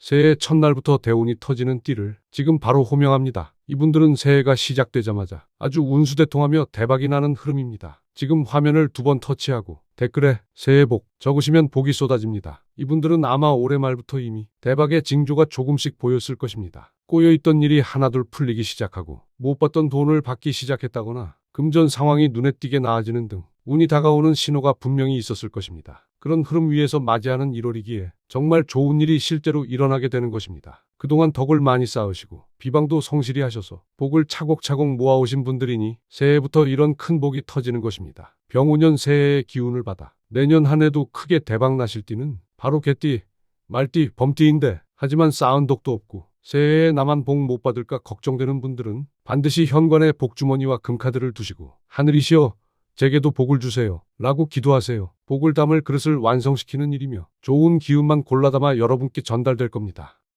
새해 첫날부터 대운이 터지는 띠를 지금 바로 호명합니다. 이분들은 새해가 시작되자마자 아주 운수대통하며 대박이 나는 흐름입니다. 지금 화면을 두 번 터치하고 댓글에 새해 복 적으시면 복이 쏟아집니다. 이분들은 아마 올해 말부터 이미 대박의 징조가 조금씩 보였을 것입니다. 꼬여있던 일이 하나둘 풀리기 시작하고 못 받던 돈을 받기 시작했다거나 금전 상황이 눈에 띄게 나아지는 등 운이 다가오는 신호가 분명히 있었을 것입니다. 그런 흐름 위에서 맞이하는 1월이기에 정말 좋은 일이 실제로 일어나게 되는 것입니다. 그동안 덕을 많이 쌓으시고 비방도 성실히 하셔서 복을 차곡차곡 모아오신 분들이니 새해부터 이런 큰 복이 터지는 것입니다. 병우년 새해의 기운을 받아 내년 한 해도 크게 대박 나실 띠는 바로 개띠, 말띠, 범띠인데 하지만 쌓은 덕도 없고 새해에 나만 복 못 받을까 걱정되는 분들은 반드시 현관에 복주머니와 금카드를 두시고 하늘이시여 제게도 복을 주세요. 라고 기도하세요. 복을 담을 그릇을 완성시키는 일이며 좋은 기운만 골라 담아 여러분께 전달될 겁니다.